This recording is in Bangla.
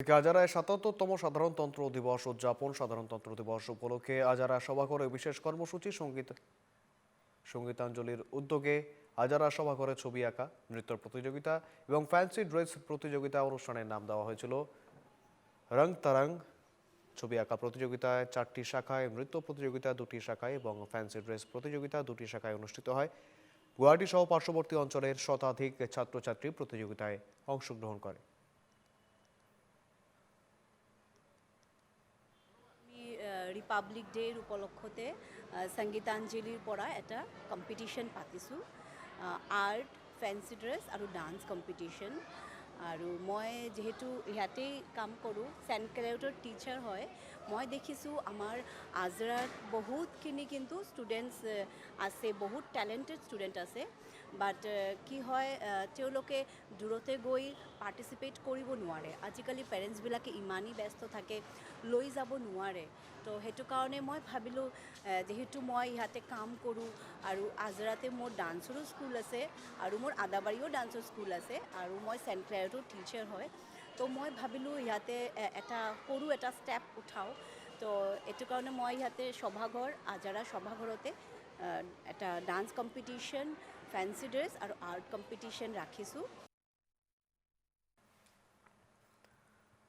আজারায় সাতাত্তরতম সাধারণতন্ত্র দিবস উদযাপন সাধারণতন্ত্র দিবস উপলক্ষে আজারা সভাঘরে বিশেষ কর্মসূচি, সংগীত, সঙ্গীতাঞ্জলির উদ্যোগে আজারা সভাঘরে ছবি আঁকা, নৃত্য প্রতিযোগিতা এবং ফ্যান্সি ড্রেস প্রতিযোগিতা অনুষ্ঠানের নাম দেওয়া হয়েছিল। রং তারাং ছবি আঁকা প্রতিযোগিতায় চারটি শাখায় নৃত্য প্রতিযোগিতা দুটি শাখায় এবং ফ্যান্সি ড্রেস প্রতিযোগিতা দুটি শাখায় অনুষ্ঠিত হয়। গুয়াহাটি সহ পার্শ্ববর্তী অঞ্চলের শতাধিক ছাত্রছাত্রী প্রতিযোগিতায় অংশগ্রহণ করে। ৰিপাব্লিক ডেৰ উপলক্ষতে সংগীতাঞ্জলিৰ পৰা এটা কম্পিটিশ্যন পাতিছোঁ। আৰ্ট ফেঞ্চি ড্ৰেছ আৰু ডান্স কম্পিটিশ্যন আৰু মই যিহেতু ইয়াতেই কাম কৰোঁ চেণ্ট ক্লেউটর টিচাৰ হয় মই দেখিছোঁ আমাৰ আজৰাত বহুতখিনি কিন্তু ষ্টুডেণ্টছ আছে, বহুত টেলেণ্টেড ষ্টুডেণ্ট আছে। বাট কি হয় তেওঁলোকে দূৰতে গৈ পাৰ্টিচিপেট কৰিব নোৱাৰে। আজিকালি পেৰেণ্টছবিলাকে ইমানেই ব্যস্ত থাকে, লৈ যাব নোৱাৰে। তো সেইটো কাৰণে মই ভাবিলোঁ যিহেতু মই ইয়াতে কাম কৰোঁ আৰু আজৰাতে মোৰ ডান্সৰো স্কুল আছে আৰু মোৰ আদাবাৰীও ডান্সৰ স্কুল আছে আৰু মই চেণ্ট ক্লেয়াৰতো টিচাৰ হয়। তো মই ভাবিলোঁ ইয়াতে এটা সৰু এটা ষ্টেপ উঠাওঁ। তো এইটো কাৰণে মই ইয়াতে সভাঘৰ, আজাৰা সভাঘৰতে এটা ডান্স কম্পিটিশ্যন ফেঞ্চি ড্ৰেছ আৰু আৰ্ট কম্পিটিশ্যন ৰাখিছোঁ।